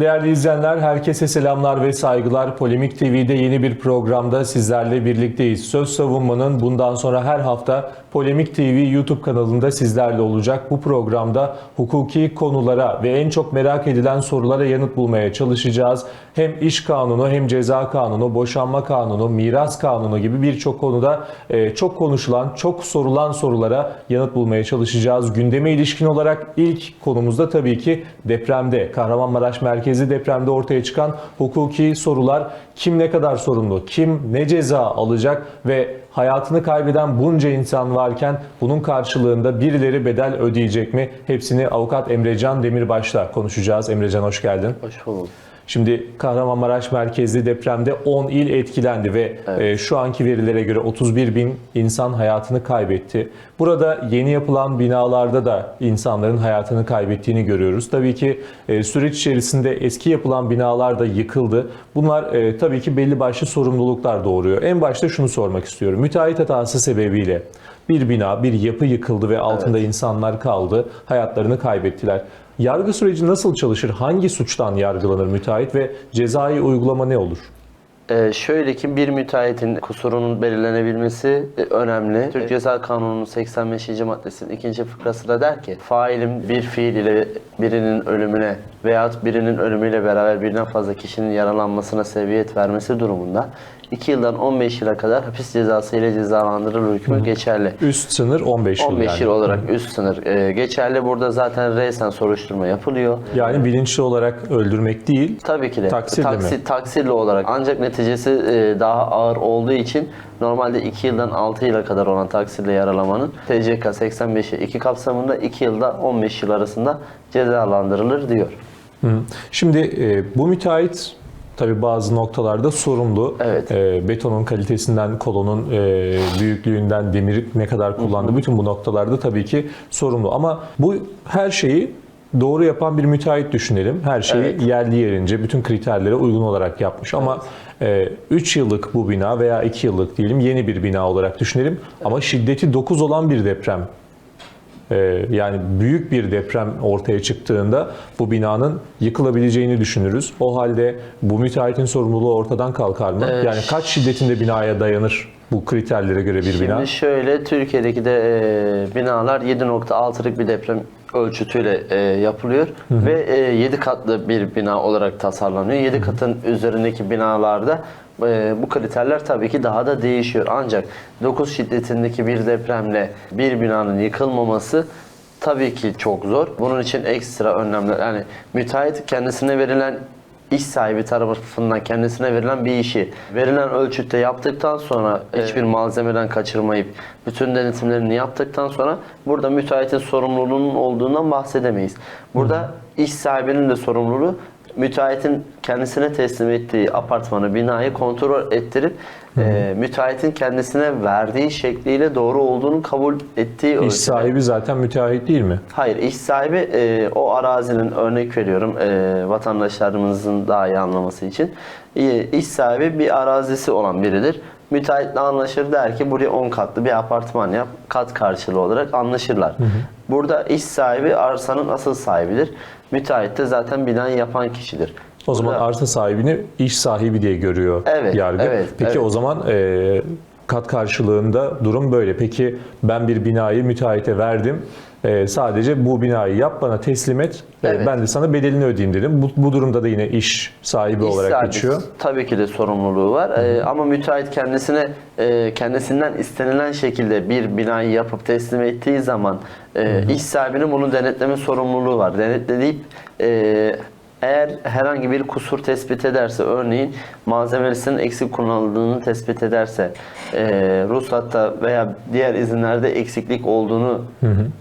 Değerli izleyenler, herkese selamlar ve saygılar. Polemik TV'de yeni bir programda sizlerle birlikteyiz. Söz savunmanın bundan sonra her hafta Polemik TV YouTube kanalında sizlerle olacak. Bu programda hukuki konulara ve en çok merak edilen sorulara yanıt bulmaya çalışacağız. Hem iş kanunu hem ceza kanunu, boşanma kanunu, miras kanunu gibi birçok konuda e, çok konuşulan, çok sorulan sorulara yanıt bulmaya çalışacağız. Gündeme ilişkin olarak ilk konumuzda tabii ki depremde, Kahramanmaraş merkezi depremde ortaya çıkan hukuki sorular. Kim ne kadar sorumlu, kim ne ceza alacak ve hayatını kaybeden bunca insan varken bunun karşılığında birileri bedel ödeyecek mi? Hepsini avukat Emrecan Demirbaş'la konuşacağız. Emrecan hoş geldin. Hoş bulduk. Şimdi Kahramanmaraş merkezli depremde 10 il etkilendi ve e, şu anki verilere göre 31 bin insan hayatını kaybetti. Burada yeni yapılan binalarda da insanların hayatını kaybettiğini görüyoruz. Tabii ki e, süreç içerisinde eski yapılan binalar da yıkıldı. Bunlar e, tabii ki belli başlı sorumluluklar doğuruyor. En başta şunu sormak istiyorum. Müteahhit hatası sebebiyle bir bina, bir yapı yıkıldı ve altında insanlar kaldı, hayatlarını kaybettiler. Yargı süreci nasıl çalışır? Hangi suçtan yargılanır müteahhit ve cezai uygulama ne olur? Ee, şöyle ki bir müteahhitin kusurunun belirlenebilmesi e, önemli. Türk Ceza Kanunu'nun 85. maddesinin ikinci fıkrası da der ki failin bir fiil ile birinin ölümüne veyahut birinin ölümüyle beraber birden fazla kişinin yaralanmasına sebebiyet vermesi durumunda 2 yıldan 15 yıla kadar hapis cezası ile cezalandırılır hükmü geçerli. Üst sınır 15 yıl 15 yani. yıl olarak üst sınır e, geçerli. Burada zaten reysen soruşturma yapılıyor. Yani bilinçli olarak öldürmek değil. Tabii ki de. Taksirli Taksi- mi? Taksirli olarak. Ancak neticesi e, daha ağır olduğu için normalde 2 yıldan 6 yıla kadar olan taksirle yaralamanın TCK 85'e 2 kapsamında 2 yılda 15 yıl arasında cezalandırılır diyor. Hı. Şimdi e, bu müteahhit tabi bazı noktalarda sorumlu. Evet. E, betonun kalitesinden, kolonun e, büyüklüğünden, demiri ne kadar kullandı. Bütün bu noktalarda tabii ki sorumlu. Ama bu her şeyi doğru yapan bir müteahhit düşünelim. Her şeyi Evet. yerli yerince, bütün kriterlere uygun olarak yapmış. Ama 3 yıllık bu bina veya 2 yıllık diyelim yeni bir bina olarak düşünelim. Ama şiddeti 9 olan bir deprem yani büyük bir deprem ortaya çıktığında bu binanın yıkılabileceğini düşünürüz. O halde bu müteahhitin sorumluluğu ortadan kalkar mı? Ee, yani kaç şiddetinde binaya dayanır bu kriterlere göre bir bina? Şimdi şöyle Türkiye'deki de e, binalar 7.6'lık bir deprem ölçütüyle e, yapılıyor ve e, 7 katlı bir bina olarak tasarlanıyor. 7 katın üzerindeki binalarda e, bu kriterler tabii ki daha da değişiyor. Ancak 9 şiddetindeki bir depremle bir binanın yıkılmaması tabii ki çok zor. Bunun için ekstra önlemler yani müteahhit kendisine verilen iş sahibi tarafından kendisine verilen bir işi verilen ölçütte yaptıktan sonra hiçbir malzemeden kaçırmayıp bütün denetimlerini yaptıktan sonra burada müteahhitin sorumluluğunun olduğundan bahsedemeyiz. Burada iş sahibinin de sorumluluğu müteahhitin kendisine teslim ettiği apartmanı, binayı kontrol ettirip e, müteahhitin kendisine verdiği şekliyle doğru olduğunu kabul ettiği İş ölçüde. sahibi zaten müteahhit değil mi? Hayır, iş sahibi e, o arazinin örnek veriyorum e, vatandaşlarımızın daha iyi anlaması için. E, iş sahibi bir arazisi olan biridir. Müteahhitle anlaşır der ki buraya 10 katlı bir apartman yap. Kat karşılığı olarak anlaşırlar. Burada iş sahibi arsanın asıl sahibidir. Müteahhit de zaten binayı yapan kişidir. O zaman Burada- arsa sahibini iş sahibi diye görüyor Evet, yargı. evet, Peki evet. o zaman e, kat karşılığında durum böyle. Peki ben bir binayı müteahhite verdim. E, sadece bu binayı yap bana teslim et. E, Evet. ben de sana bedelini ödeyeyim dedim. Bu, bu durumda da yine iş sahibi İş olarak sahibi geçiyor. Tabii ki de sorumluluğu var. Ee, ama müteahhit kendisine e, kendisinden istenilen şekilde bir binayı yapıp teslim ettiği zaman e, iş sahibinin bunu denetleme sorumluluğu var. Denetleyip e, eğer herhangi bir kusur tespit ederse, örneğin malzemesinin eksik kullanıldığını tespit ederse, e, ruhsatta veya diğer izinlerde eksiklik olduğunu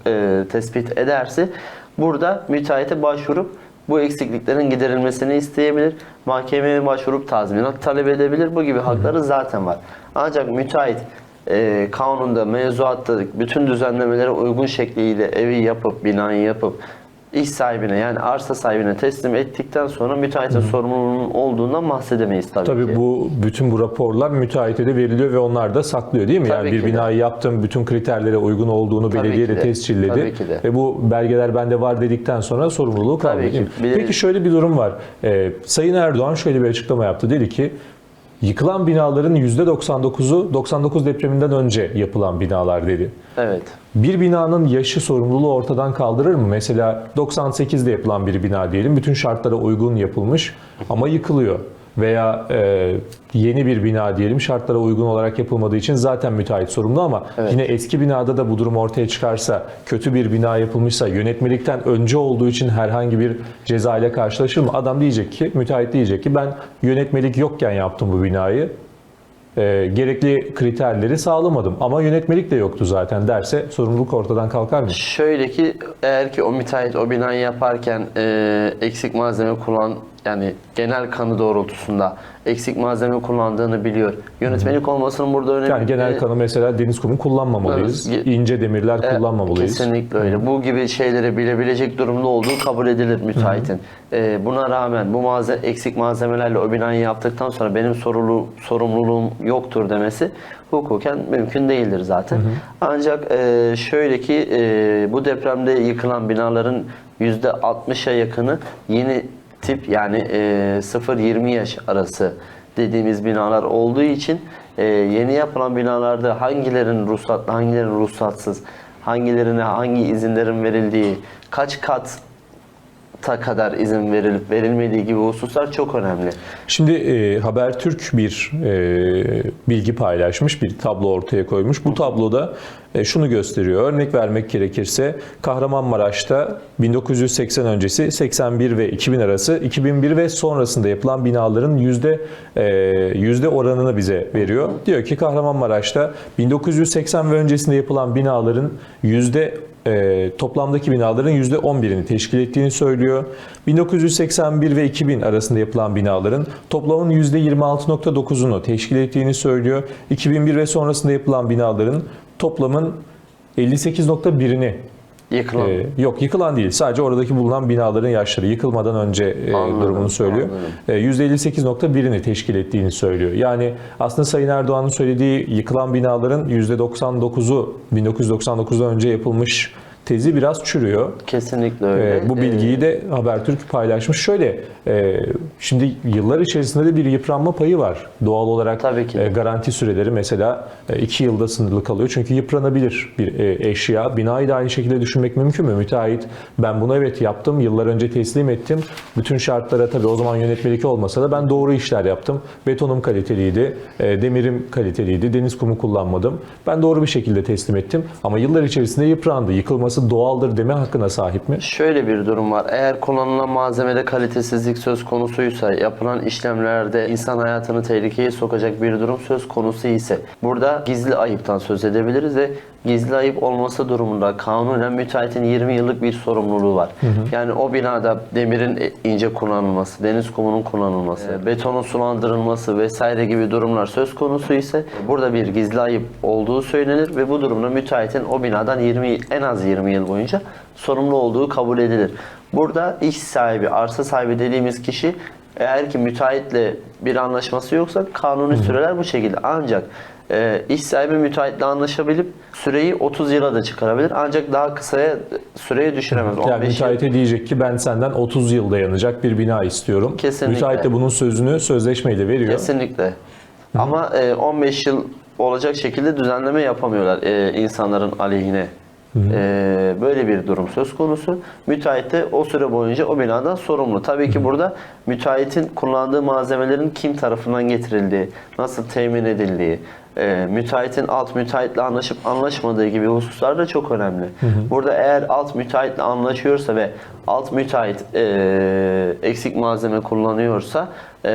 e, tespit ederse, burada müteahhite başvurup bu eksikliklerin giderilmesini isteyebilir. Mahkemeye başvurup tazminat talep edebilir. Bu gibi hakları zaten var. Ancak müteahhit e, kanunda, mevzuatta bütün düzenlemelere uygun şekliyle evi yapıp, binayı yapıp iş sahibine yani arsa sahibine teslim ettikten sonra müteahhitin sorumluluğunun olduğundan bahsedemeyiz tabii, Tabii ki. bu bütün bu raporlar müteahhite de veriliyor ve onlar da saklıyor değil mi? Tabii yani bir ki de. binayı yaptım, bütün kriterlere uygun olduğunu Tabii belediye ki de de. tescilledi. Tabii ki de. Ve bu belgeler bende var dedikten sonra sorumluluğu kalmıyor. Tabii değil ki. mi? Bir de- Peki şöyle bir durum var. Ee, Sayın Erdoğan şöyle bir açıklama yaptı. Dedi ki yıkılan binaların %99'u 99 depreminden önce yapılan binalar dedi. Evet. Bir binanın yaşı sorumluluğu ortadan kaldırır mı? Mesela 98'de yapılan bir bina diyelim. Bütün şartlara uygun yapılmış ama yıkılıyor. Veya e, yeni bir bina diyelim şartlara uygun olarak yapılmadığı için zaten müteahhit sorumlu ama Evet. yine eski binada da bu durum ortaya çıkarsa kötü bir bina yapılmışsa yönetmelikten önce olduğu için herhangi bir ceza ile karşılaşır mı? Adam diyecek ki müteahhit diyecek ki ben yönetmelik yokken yaptım bu binayı e, gerekli kriterleri sağlamadım. Ama yönetmelik de yoktu zaten derse sorumluluk ortadan kalkar mı? Şöyle ki eğer ki o müteahhit o binayı yaparken e, eksik malzeme kullan yani genel kanı doğrultusunda eksik malzeme kullandığını biliyor. Yönetmelik olmasının burada önemi Yani genel kanı mesela deniz kumu kullanmamalıyız. Evet. ince demirler E, kullanmamalıyız. Kesinlikle öyle. Bu gibi şeyleri bilebilecek durumda olduğu kabul edilir müteahhitin. E, buna rağmen bu malze eksik malzemelerle o binayı yaptıktan sonra benim sorumlu, sorumluluğum yoktur demesi hukuken mümkün değildir zaten. Ancak e, şöyle ki e, bu depremde yıkılan binaların %60'a yakını yeni tip yani e, 0-20 yaş arası dediğimiz binalar olduğu için e, yeni yapılan binalarda hangilerin ruhsatlı, hangilerin ruhsatsız, hangilerine hangi izinlerin verildiği, kaç kat ta kadar izin verilip verilmediği gibi hususlar çok önemli. Şimdi e, Habertürk bir e, bilgi paylaşmış, bir tablo ortaya koymuş. Bu tabloda e, şunu gösteriyor. Örnek vermek gerekirse Kahramanmaraş'ta 1980 öncesi 81 ve 2000 arası 2001 ve sonrasında yapılan binaların yüzde e, yüzde oranını bize veriyor. Diyor ki Kahramanmaraş'ta 1980 ve öncesinde yapılan binaların yüzde e, toplamdaki binaların %11'ini teşkil ettiğini söylüyor. 1981 ve 2000 arasında yapılan binaların toplamın %26.9'unu teşkil ettiğini söylüyor. 2001 ve sonrasında yapılan binaların toplamın 58.1'ini Yıkılan. ee, yok yıkılan değil. Sadece oradaki bulunan binaların yaşları yıkılmadan önce e, Anladım, durumunu söylüyor. anladım. E, %58.1'ini teşkil ettiğini söylüyor. Yani aslında Sayın Erdoğan'ın söylediği yıkılan binaların %99'u 1999'dan önce yapılmış tezi biraz çürüyor. Kesinlikle öyle. E, bu bilgiyi de Habertürk paylaşmış. Şöyle, e, şimdi yıllar içerisinde de bir yıpranma payı var. Doğal olarak Tabii ki de. e, garanti süreleri mesela 2 yılda sınırlı kalıyor. Çünkü yıpranabilir bir e, eşya. Binayı da aynı şekilde düşünmek mümkün mü? Müteahhit ben bunu evet yaptım, yıllar önce teslim ettim. Bütün şartlara tabii o zaman yönetmelik olmasa da ben doğru işler yaptım. Betonum kaliteliydi, e, demirim kaliteliydi, deniz kumu kullanmadım. Ben doğru bir şekilde teslim ettim. Ama yıllar içerisinde yıprandı. Yıkılması doğaldır deme hakkına sahip mi? Şöyle bir durum var. Eğer kullanılan malzemede kalitesizlik söz konusuysa, yapılan işlemlerde insan hayatını tehlikeye sokacak bir durum söz konusu ise burada gizli ayıptan söz edebiliriz ve gizli ayıp olması durumunda kanunen müteahhitin 20 yıllık bir sorumluluğu var. Yani o binada demirin ince kullanılması, deniz kumunun kullanılması, betonun sulandırılması vesaire gibi durumlar söz konusu ise burada bir gizli ayıp olduğu söylenir ve bu durumda müteahhitin o binadan 20 en az 20 yıl boyunca sorumlu olduğu kabul edilir. Burada iş sahibi, arsa sahibi dediğimiz kişi eğer ki müteahhitle bir anlaşması yoksa kanuni süreler bu şekilde. Ancak e, iş sahibi müteahhitle anlaşabilip süreyi 30 yıla da çıkarabilir. Ancak daha kısaya süreye düşüremez. Yani 15 yıl. müteahhite diyecek ki ben senden 30 yıl dayanacak bir bina istiyorum. Kesinlikle. Müteahhit de bunun sözünü sözleşmeyle veriyor. Kesinlikle. Ama e, 15 yıl olacak şekilde düzenleme yapamıyorlar e, insanların aleyhine. E, böyle bir durum söz konusu. Müteahhit de o süre boyunca o binadan sorumlu. Tabii ki burada müteahhitin kullandığı malzemelerin kim tarafından getirildiği, nasıl temin edildiği, e, müteahhitin alt müteahhitle anlaşıp anlaşmadığı gibi hususlar da çok önemli. Burada eğer alt müteahhitle anlaşıyorsa ve alt müteahhit e, eksik malzeme kullanıyorsa e,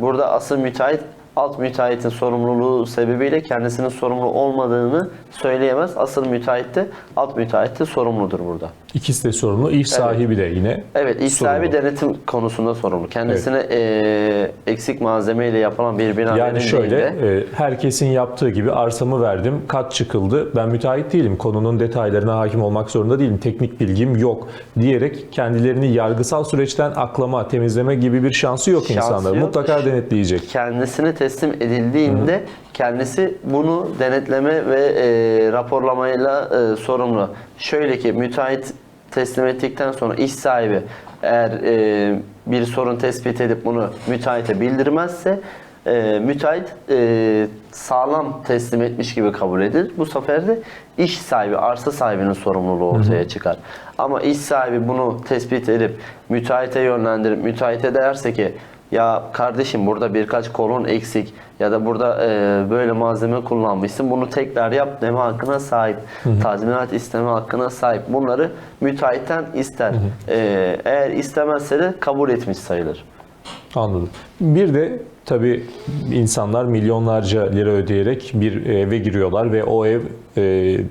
burada asıl müteahhit alt müteahhitin sorumluluğu sebebiyle kendisinin sorumlu olmadığını söyleyemez. Asıl müteahhit de alt müteahhit de sorumludur burada. İkisi de sorumlu. İş sahibi de yine Evet, iş sorumlu. sahibi denetim konusunda sorumlu. Kendisine eee, eksik malzemeyle yapılan bir bina Yani şöyle verildiğinde- e, herkesin yaptığı gibi arsamı verdim, kat çıkıldı. Ben müteahhit değilim. Konunun detaylarına hakim olmak zorunda değilim. Teknik bilgim yok diyerek kendilerini yargısal süreçten aklama, temizleme gibi bir şansı yok Şansı insanlar. yok. Mutlaka denetleyecek. kendisine teslim edildiğinde kendisi bunu denetleme ve e, raporlamayla e, sorumlu. Şöyle ki müteahhit teslim ettikten sonra iş sahibi eğer e, bir sorun tespit edip bunu müteahhite bildirmezse e, müteahhit e, sağlam teslim etmiş gibi kabul edilir. Bu sefer de iş sahibi, arsa sahibinin sorumluluğu ortaya çıkar. Ama iş sahibi bunu tespit edip müteahhite yönlendirip müteahhite derse ki ya kardeşim burada birkaç kolon eksik ya da burada e, böyle malzeme kullanmışsın bunu tekrar yap deme hakkına sahip. Tazminat isteme hakkına sahip. Bunları müteahhitten ister. E, eğer istemezse de kabul etmiş sayılır. Anladım. Bir de tabii insanlar milyonlarca lira ödeyerek bir eve giriyorlar ve o ev e,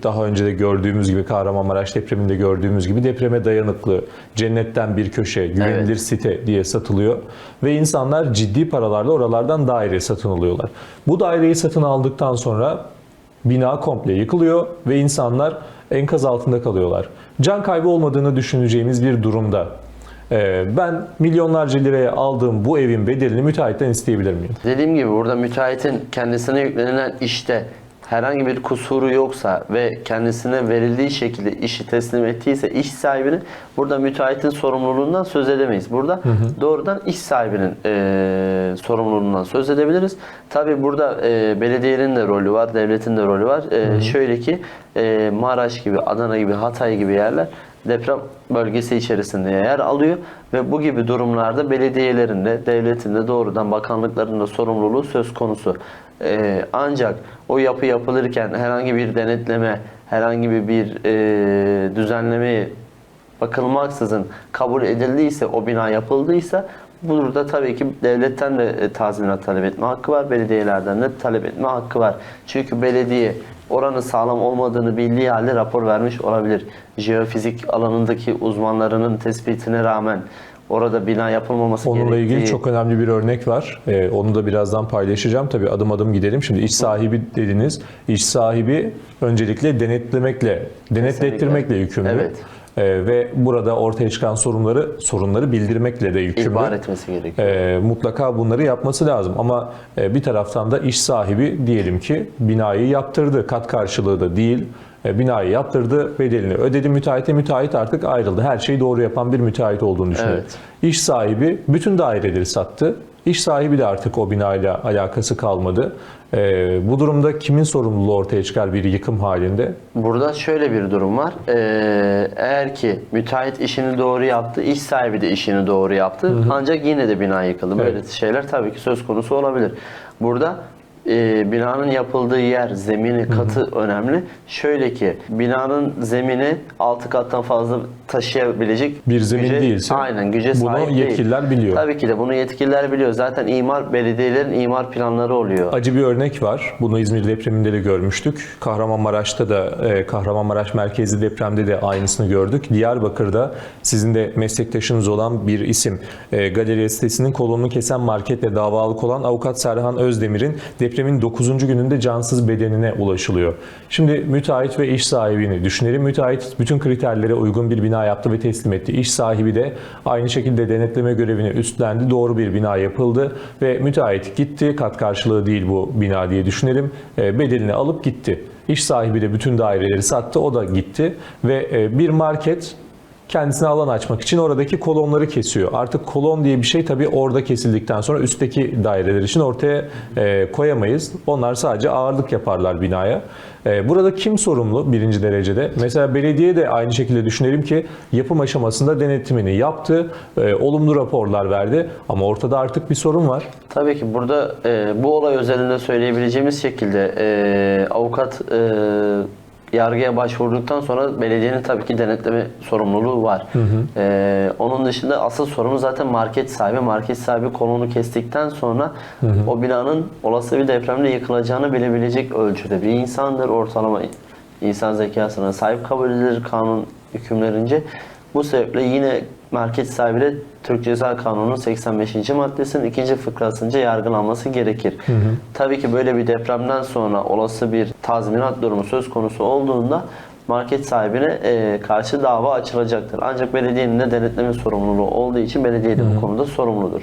daha önce de gördüğümüz gibi Kahramanmaraş depreminde gördüğümüz gibi depreme dayanıklı, cennetten bir köşe, güvenilir Evet. site diye satılıyor ve insanlar ciddi paralarla oralardan daire satın alıyorlar. Bu daireyi satın aldıktan sonra bina komple yıkılıyor ve insanlar enkaz altında kalıyorlar. Can kaybı olmadığını düşüneceğimiz bir durumda ben milyonlarca liraya aldığım bu evin bedelini müteahhitten isteyebilir miyim? Dediğim gibi burada müteahhitin kendisine yüklenilen işte herhangi bir kusuru yoksa ve kendisine verildiği şekilde işi teslim ettiyse iş sahibinin burada müteahhitin sorumluluğundan söz edemeyiz. Burada doğrudan iş sahibinin e, sorumluluğundan söz edebiliriz. Tabi burada e, belediyenin de rolü var, devletin de rolü var. E, şöyle ki e, Maraş gibi, Adana gibi, Hatay gibi yerler deprem bölgesi içerisinde yer alıyor ve bu gibi durumlarda belediyelerin de devletin de doğrudan bakanlıkların da sorumluluğu söz konusu. Ee, ancak o yapı yapılırken herhangi bir denetleme, herhangi bir, e, düzenleme bakılmaksızın kabul edildiyse, o bina yapıldıysa burada tabii ki devletten de e, tazminat talep etme hakkı var, belediyelerden de talep etme hakkı var. Çünkü belediye oranın sağlam olmadığını bildiği halde rapor vermiş olabilir. Jeofizik alanındaki uzmanlarının tespitine rağmen orada bina yapılmaması Onunla ilgili gerektiği- çok önemli bir örnek var. Ee, onu da birazdan paylaşacağım. Tabii adım adım gidelim. Şimdi iş sahibi dediniz. İş sahibi öncelikle denetlemekle, denetlettirmekle yükümlü. Evet. Ee, ve burada ortaya çıkan sorunları sorunları bildirmekle de yükümlü. ihbar etmesi gerekiyor. Ee, mutlaka bunları yapması lazım. Ama e, bir taraftan da iş sahibi diyelim ki binayı yaptırdı. Kat karşılığı da değil. E, binayı yaptırdı, bedelini ödedi müteahhite. Müteahhit artık ayrıldı. Her şeyi doğru yapan bir müteahhit olduğunu düşünüyor. Evet. İş sahibi bütün daireleri sattı. İş sahibi de artık o binayla alakası kalmadı. E, bu durumda kimin sorumluluğu ortaya çıkar bir yıkım halinde? Burada şöyle bir durum var. Ee, eğer ki müteahhit işini doğru yaptı, iş sahibi de işini doğru yaptı. Ancak yine de bina yıkıldı. Böyle Evet. şeyler tabii ki söz konusu olabilir. Burada e, binanın yapıldığı yer, zemini, katı önemli. Şöyle ki binanın zemini 6 kattan fazla taşıyabilecek Bir zemin güce- değilse aynen güce bunu sahip değil. yetkililer biliyor. Tabii ki de bunu yetkililer biliyor. Zaten imar belediyelerin imar planları oluyor. Acı bir örnek var. Bunu İzmir depreminde de görmüştük. Kahramanmaraş'ta da e, Kahramanmaraş merkezli depremde de aynısını gördük. Diyarbakır'da sizin de meslektaşınız olan bir isim e, galeri sitesinin kolonunu kesen marketle davalık olan avukat Serhan Özdemir'in depremin 9. gününde cansız bedenine ulaşılıyor. Şimdi müteahhit ve iş sahibini düşünelim. Müteahhit bütün kriterlere uygun bir bina yaptı ve teslim etti. İş sahibi de aynı şekilde denetleme görevini üstlendi. Doğru bir bina yapıldı ve müteahhit gitti. Kat karşılığı değil bu bina diye düşünelim. E, Bedelini alıp gitti. İş sahibi de bütün daireleri sattı. O da gitti ve e, bir market kendisine alan açmak için oradaki kolonları kesiyor. Artık kolon diye bir şey tabii orada kesildikten sonra üstteki daireler için ortaya e, koyamayız. Onlar sadece ağırlık yaparlar binaya. E, burada kim sorumlu birinci derecede? Mesela belediye de aynı şekilde düşünelim ki yapım aşamasında denetimini yaptı, e, olumlu raporlar verdi ama ortada artık bir sorun var. Tabii ki burada e, bu olay özelinde söyleyebileceğimiz şekilde e, avukat e, yargıya başvurduktan sonra belediyenin tabii ki denetleme sorumluluğu var. E, onun dışında asıl sorumlu zaten market sahibi. Market sahibi kolonu kestikten sonra o binanın olası bir depremde yıkılacağını bilebilecek ölçüde bir insandır ortalama insan zekasına sahip kabul edilir kanun hükümlerince. Bu sebeple yine market sahibi de Türk Ceza Kanunu'nun 85. maddesinin ikinci fıkrasınca yargılanması gerekir. Tabii ki böyle bir depremden sonra olası bir tazminat durumu söz konusu olduğunda market sahibine e, karşı dava açılacaktır. Ancak belediyenin de denetleme sorumluluğu olduğu için belediye de bu konuda sorumludur.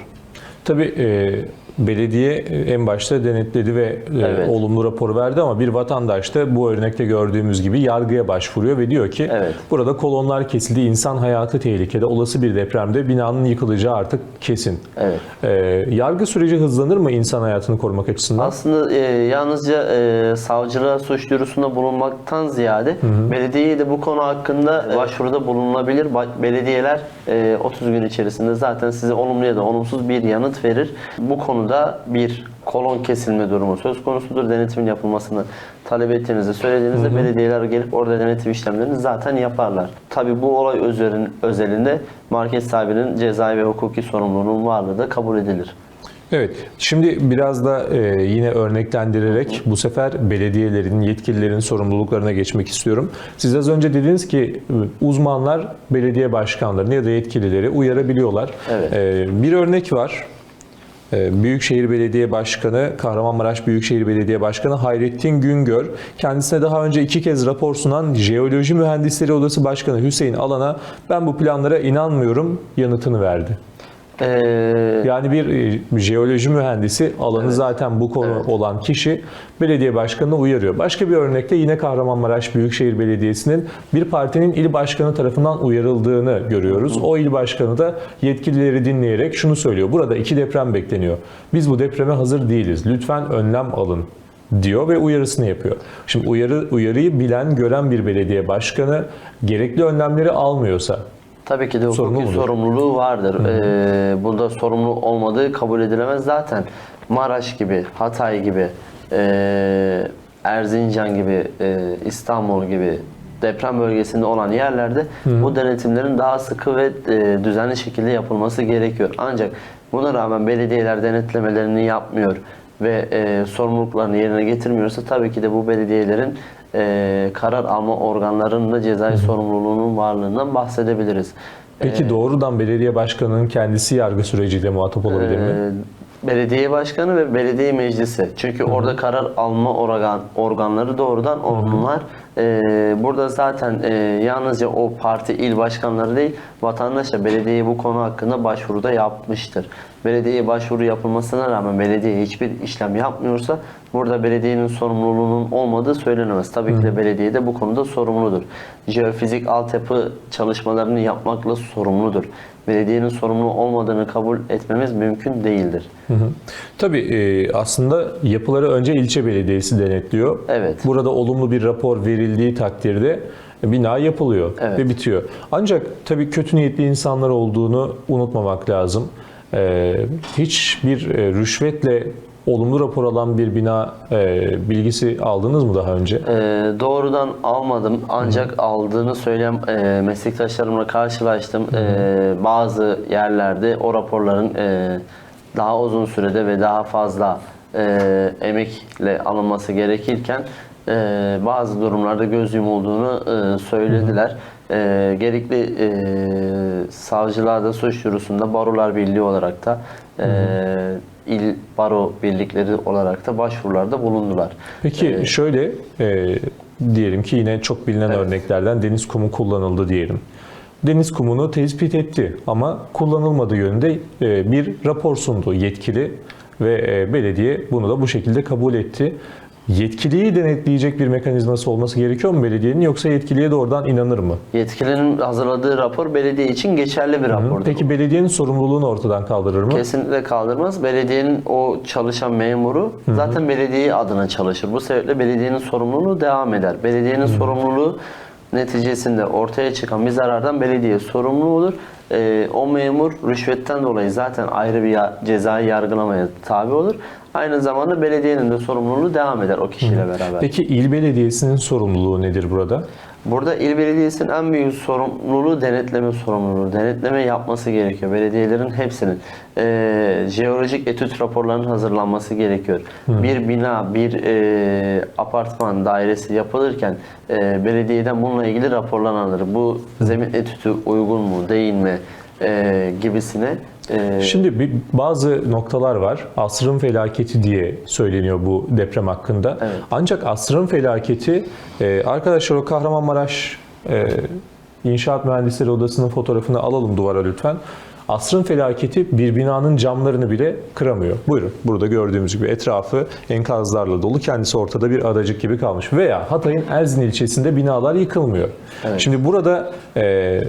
Tabii e, belediye en başta denetledi ve e, Evet. olumlu rapor verdi ama bir vatandaş da bu örnekte gördüğümüz gibi yargıya başvuruyor ve diyor ki Evet. burada kolonlar kesildi, insan hayatı tehlikede, olası bir depremde binanın yıkılacağı artık kesin. Evet. E, yargı süreci hızlanır mı insan hayatını korumak açısından? Aslında e, yalnızca e, savcılığa suç duyurusunda bulunmaktan ziyade belediyeye de bu konu hakkında başvuruda bulunulabilir. Belediyeler e, 30 gün içerisinde zaten size olumlu ya da olumsuz bir yanıt verir. Bu konuda bir kolon kesilme durumu söz konusudur. Denetimin yapılmasını talep ettiğinizde söylediğinizde belediyeler gelip orada denetim işlemlerini zaten yaparlar. Tabi bu olay özelin, özelinde market sahibinin cezai ve hukuki sorumluluğunun varlığı da kabul edilir. Evet, şimdi biraz da e, yine örneklendirerek bu sefer belediyelerin, yetkililerin sorumluluklarına geçmek istiyorum. Siz az önce dediniz ki e, uzmanlar belediye başkanlarını ya da yetkilileri uyarabiliyorlar. Evet. E, bir örnek var. E, Büyükşehir Belediye Başkanı, Kahramanmaraş Büyükşehir Belediye Başkanı Hayrettin Güngör, kendisine daha önce iki kez rapor sunan Jeoloji Mühendisleri Odası Başkanı Hüseyin Alan'a ben bu planlara inanmıyorum yanıtını verdi. E, Yani bir e, jeoloji mühendisi alanı zaten bu konu olan kişi belediye başkanını uyarıyor. Başka bir örnekte yine Kahramanmaraş Büyükşehir Belediyesi'nin bir partinin il başkanı tarafından uyarıldığını görüyoruz. O il başkanı da yetkilileri dinleyerek şunu söylüyor. Burada iki deprem bekleniyor. Biz bu depreme hazır değiliz. Lütfen önlem alın diyor ve uyarısını yapıyor. Şimdi uyarı uyarıyı bilen, gören bir belediye başkanı gerekli önlemleri almıyorsa Tabii ki de hukuki Sorumlu mudur? sorumluluğu vardır. Ee, bunda sorumlu olmadığı kabul edilemez. Zaten Maraş gibi, Hatay gibi, e, Erzincan gibi, e, İstanbul gibi deprem bölgesinde olan yerlerde bu denetimlerin daha sıkı ve e, düzenli şekilde yapılması gerekiyor. Ancak buna rağmen belediyeler denetlemelerini yapmıyor ve e, sorumluluklarını yerine getirmiyorsa tabii ki de bu belediyelerin e, karar alma organlarının da cezai sorumluluğunun varlığından bahsedebiliriz. Peki doğrudan belediye başkanının kendisi yargı süreciyle muhatap olabilir mi? Ee, belediye başkanı ve belediye meclisi. Çünkü orada karar alma organ organları doğrudan onlar. Ee, burada zaten e, yalnızca o parti il başkanları değil, vatandaş da belediye bu konu hakkında başvuruda yapmıştır. Belediyeye başvuru yapılmasına rağmen belediye hiçbir işlem yapmıyorsa burada belediyenin sorumluluğunun olmadığı söylenemez. Tabii ki de belediye de bu konuda sorumludur. Jeofizik altyapı çalışmalarını yapmakla sorumludur. Belediyenin sorumlu olmadığını kabul etmemiz mümkün değildir. Hı hı. Tabii e, aslında yapıları önce ilçe belediyesi denetliyor. Evet. Burada olumlu bir rapor verildiği takdirde bina yapılıyor Evet. ve bitiyor. Ancak tabii kötü niyetli insanlar olduğunu unutmamak lazım. E, hiçbir e, rüşvetle olumlu rapor alan bir bina e, bilgisi aldınız mı daha önce? Ee, doğrudan almadım ancak aldığını söyleyen e, meslektaşlarımla karşılaştım. Ee, bazı yerlerde o raporların e, daha uzun sürede ve daha fazla e, emekle alınması gerekirken e, bazı durumlarda göz yumulduğunu e, söylediler. E, gerekli e, savcılarda suç duyurusunda barolar birliği olarak da e, il baro birlikleri olarak da başvurularda bulundular. Peki şöyle e, diyelim ki yine çok bilinen örneklerden deniz kumu kullanıldı diyelim. Deniz kumunu tespit etti ama kullanılmadığı yönünde e, bir rapor sundu yetkili ve e, belediye bunu da bu şekilde kabul etti. Yetkiliyi denetleyecek bir mekanizması olması gerekiyor mu belediyenin yoksa yetkiliye doğrudan inanır mı? Yetkilinin hazırladığı rapor belediye için geçerli bir rapordur. Peki belediyenin sorumluluğunu ortadan kaldırır mı? Kesinlikle kaldırmaz. Belediyenin o çalışan memuru zaten belediye adına çalışır. Bu sebeple belediyenin sorumluluğu devam eder. Belediyenin sorumluluğu neticesinde ortaya çıkan bir zarardan belediye sorumlu olur. Ee, o memur rüşvetten dolayı zaten ayrı bir ya- cezai yargılamaya tabi olur. Aynı zamanda belediyenin de sorumluluğu devam eder o kişiyle beraber. Peki il belediyesinin sorumluluğu nedir burada? Burada il belediyesinin en büyük sorumluluğu denetleme sorumluluğu. Denetleme yapması gerekiyor. Belediyelerin hepsinin. Ee, jeolojik etüt raporlarının hazırlanması gerekiyor. Bir bina, bir e, apartman dairesi yapılırken e, belediyeden bununla ilgili raporlar alınır. Bu zemin etütü uygun mu, değil mi e, gibisine. E, Şimdi bir, bazı noktalar var. Asrın felaketi diye söyleniyor bu deprem hakkında. Evet. Ancak asrın felaketi e, arkadaşlar o Kahramanmaraş e, İnşaat Mühendisleri Odası'nın fotoğrafını alalım duvara lütfen. Asrın felaketi bir binanın camlarını bile kıramıyor. Buyurun. Burada gördüğümüz gibi etrafı enkazlarla dolu. Kendisi ortada bir adacık gibi kalmış. Veya Hatay'ın Erzin ilçesinde binalar yıkılmıyor. Evet. Şimdi burada e,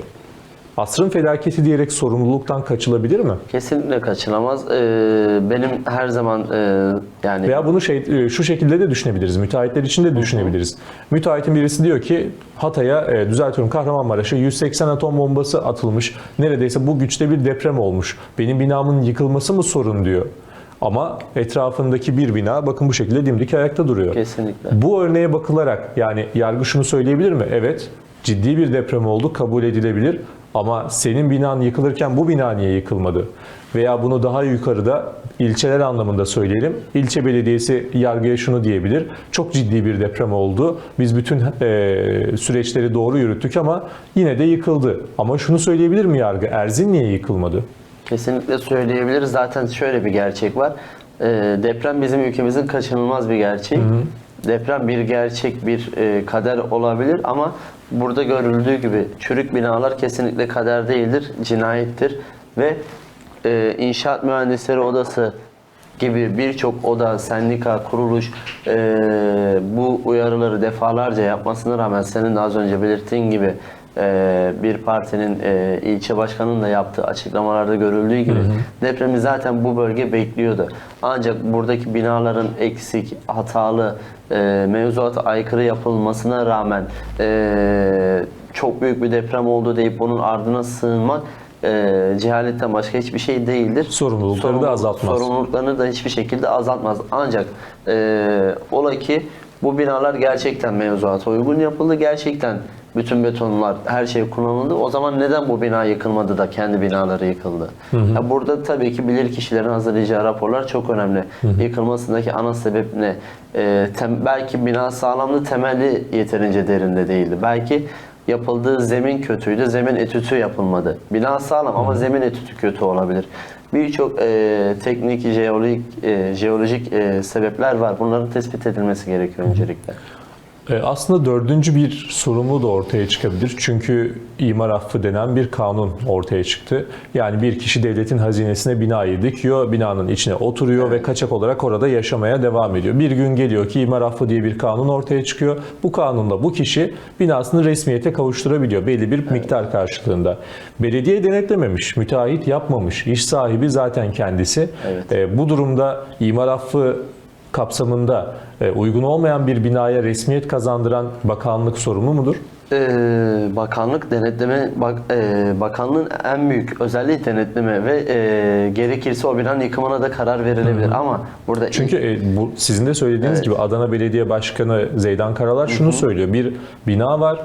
asrın felaketi diyerek sorumluluktan kaçılabilir mi? Kesinlikle kaçınamaz. Ee, benim her zaman e, yani Veya bunu şey e, şu şekilde de düşünebiliriz. Müteahhitler için de düşünebiliriz. Müteahhitin birisi diyor ki Hatay'a e, düzeltiyorum Kahramanmaraş'a 180 atom bombası atılmış. Neredeyse bu güçte bir deprem olmuş. Benim binamın yıkılması mı sorun diyor. Ama etrafındaki bir bina bakın bu şekilde dimdik ayakta duruyor. kesinlikle. Bu örneğe bakılarak yani yargı şunu söyleyebilir mi? Evet ciddi bir deprem oldu kabul edilebilir ama senin binan yıkılırken bu bina niye yıkılmadı? Veya bunu daha yukarıda ilçeler anlamında söyleyelim. İlçe belediyesi yargıya şunu diyebilir. Çok ciddi bir deprem oldu. Biz bütün e, süreçleri doğru yürüttük ama yine de yıkıldı. Ama şunu söyleyebilir mi yargı? Erzin niye yıkılmadı? Kesinlikle söyleyebiliriz. Zaten şöyle bir gerçek var. Ee, deprem bizim ülkemizin kaçınılmaz bir gerçeği. Deprem bir gerçek, bir e, kader olabilir ama burada görüldüğü gibi çürük binalar kesinlikle kader değildir, cinayettir ve e, inşaat mühendisleri odası gibi birçok oda, sendika, kuruluş e, bu uyarıları defalarca yapmasına rağmen senin de az önce belirttiğin gibi e, bir partinin e, ilçe başkanının da yaptığı açıklamalarda görüldüğü gibi depremi zaten bu bölge bekliyordu. Ancak buradaki binaların eksik, hatalı, e, mevzuata aykırı yapılmasına rağmen e, çok büyük bir deprem oldu deyip bunun ardına sığınmak e, cehaletten başka hiçbir şey değildir. Sorumlulukları da azaltmaz. Sorumluluklarını da hiçbir şekilde azaltmaz. Ancak e, ola ki bu binalar gerçekten mevzuata uygun yapıldı. Gerçekten bütün betonlar, her şey kullanıldı. O zaman neden bu bina yıkılmadı da kendi binaları yıkıldı? Ya burada tabii ki bilir kişilerin hazırlayacağı raporlar çok önemli. Yıkılmasındaki ana sebep ne? E, tem- belki bina sağlamdı, temeli yeterince derinde değildi. Belki yapıldığı zemin kötüydü, zemin etütü yapılmadı. Bina sağlam ama zemin etütü kötü olabilir. Birçok e, teknik, jeolojik, e, jeolojik e, sebepler var. Bunların tespit edilmesi gerekiyor öncelikle. E, Aslında dördüncü bir sorumlu da ortaya çıkabilir. Çünkü imar affı denen bir kanun ortaya çıktı. Yani bir kişi devletin hazinesine binayı dikiyor, binanın içine oturuyor ve kaçak olarak orada yaşamaya devam ediyor. Bir gün geliyor ki imar affı diye bir kanun ortaya çıkıyor. Bu kanunla bu kişi binasını resmiyete kavuşturabiliyor belli bir miktar karşılığında. Belediye denetlememiş, müteahhit yapmamış, iş sahibi zaten kendisi. Evet. E, Bu durumda imar affı kapsamında uygun olmayan bir binaya resmiyet kazandıran bakanlık sorumlu mudur? Ee, bakanlık denetleme bak, e, bakanlığın en büyük özelliği denetleme ve e, gerekirse o binanın yıkımına da karar verilebilir ama burada Çünkü e, bu sizin de söylediğiniz gibi Adana Belediye Başkanı Zeydan Karalar şunu söylüyor. Bir bina var,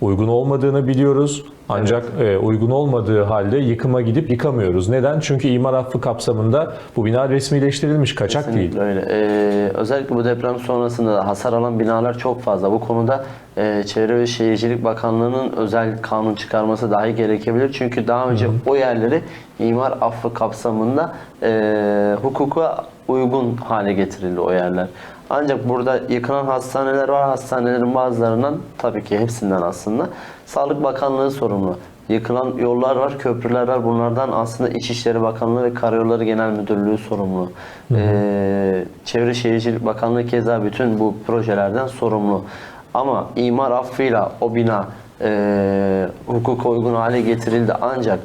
uygun olmadığını biliyoruz. Ancak e, uygun olmadığı halde yıkıma gidip yıkamıyoruz. Neden? Çünkü imar affı kapsamında bu bina resmileştirilmiş, kaçak değil. Kesinlikle öyle. Ee, özellikle bu deprem sonrasında hasar alan binalar çok fazla. Bu konuda e, Çevre ve Şehircilik Bakanlığı'nın özel kanun çıkarması dahi gerekebilir. Çünkü daha önce o yerleri imar affı kapsamında e, hukuka uygun hale getirildi o yerler. Ancak burada yıkılan hastaneler var. Hastanelerin bazılarından tabii ki hepsinden aslında Sağlık Bakanlığı sorumlu. Yıkılan yollar var, köprüler var. Bunlardan aslında İçişleri Bakanlığı ve Karayolları Genel Müdürlüğü sorumlu. Ee, Çevre Şehircilik Bakanlığı keza bütün bu projelerden sorumlu. Ama imar affıyla o bina e, hukuka uygun hale getirildi ancak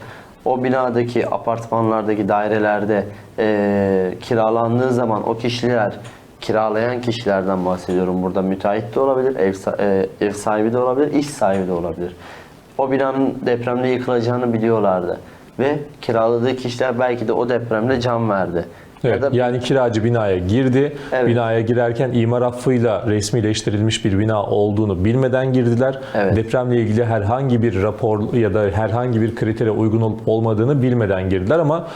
o binadaki apartmanlardaki dairelerde e, kiralandığı zaman o kişiler kiralayan kişilerden bahsediyorum. Burada müteahhit de olabilir, ev, e, ev sahibi de olabilir, iş sahibi de olabilir. O binanın depremde yıkılacağını biliyorlardı. Ve kiraladığı kişiler belki de o depremde can verdi. Evet, Ya da yani kiracı binaya girdi. Evet. Binaya girerken imar affıyla resmileştirilmiş bir bina olduğunu bilmeden girdiler. Evet. Depremle ilgili herhangi bir rapor ya da herhangi bir kritere uygun olup olmadığını bilmeden girdiler ama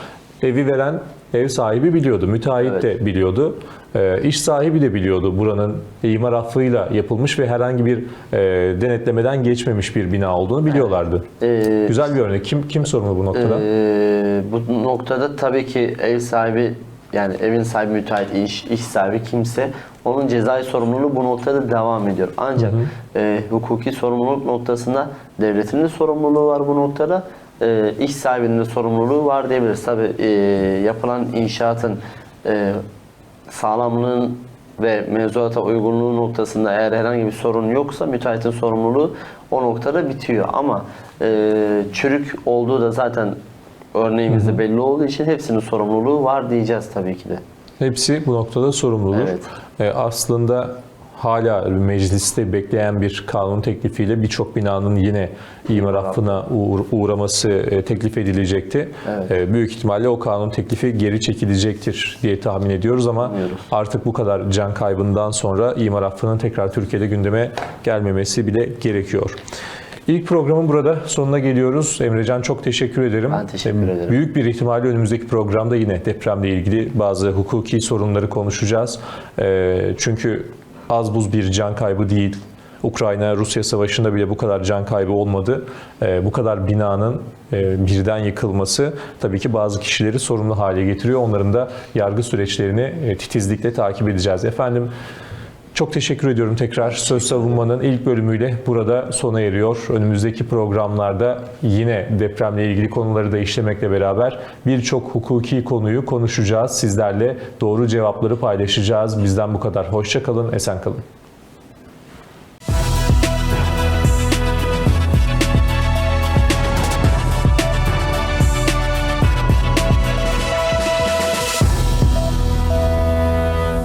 evi veren ev sahibi biliyordu, müteahhit Evet. de biliyordu. Ee, iş sahibi de biliyordu buranın imar affıyla yapılmış ve herhangi bir e, denetlemeden geçmemiş bir bina olduğunu biliyorlardı. Ee, Güzel bir örnek. Kim kim sorumlu bu noktada? Ee, bu noktada tabii ki ev sahibi yani evin sahibi müteahhit, iş, iş sahibi kimse onun cezai sorumluluğu bu noktada devam ediyor. Ancak e, hukuki sorumluluk noktasında devletin de sorumluluğu var bu noktada. E, iş sahibinin de sorumluluğu var diyebiliriz. Tabii e, yapılan inşaatın e, sağlamlığın ve mevzuata uygunluğu noktasında eğer herhangi bir sorun yoksa müteahhitin sorumluluğu o noktada bitiyor. Ama e, çürük olduğu da zaten örneğimizde belli olduğu için hepsinin sorumluluğu var diyeceğiz tabii ki de. Hepsi bu noktada sorumludur. Evet. E, aslında hala mecliste bekleyen bir kanun teklifiyle birçok binanın yine imar affına uğra- uğraması e, teklif edilecekti. Evet. E, büyük ihtimalle o kanun teklifi geri çekilecektir diye tahmin ediyoruz ama Umuyoruz. artık bu kadar can kaybından sonra imar affının tekrar Türkiye'de gündeme gelmemesi bile gerekiyor. İlk programın burada sonuna geliyoruz. Emrecan çok teşekkür ederim. Ben teşekkür ederim. Büyük bir ihtimalle önümüzdeki programda yine depremle ilgili bazı hukuki sorunları konuşacağız. E, çünkü az buz bir can kaybı değil. Ukrayna-Rusya savaşında bile bu kadar can kaybı olmadı. E, bu kadar binanın e, birden yıkılması tabii ki bazı kişileri sorumlu hale getiriyor. Onların da yargı süreçlerini e, titizlikle takip edeceğiz. Efendim çok teşekkür ediyorum tekrar. Söz Savunma'nın ilk bölümüyle burada sona eriyor. Önümüzdeki programlarda yine depremle ilgili konuları da işlemekle beraber birçok hukuki konuyu konuşacağız. Sizlerle doğru cevapları paylaşacağız. Bizden bu kadar. Hoşça kalın, esen kalın.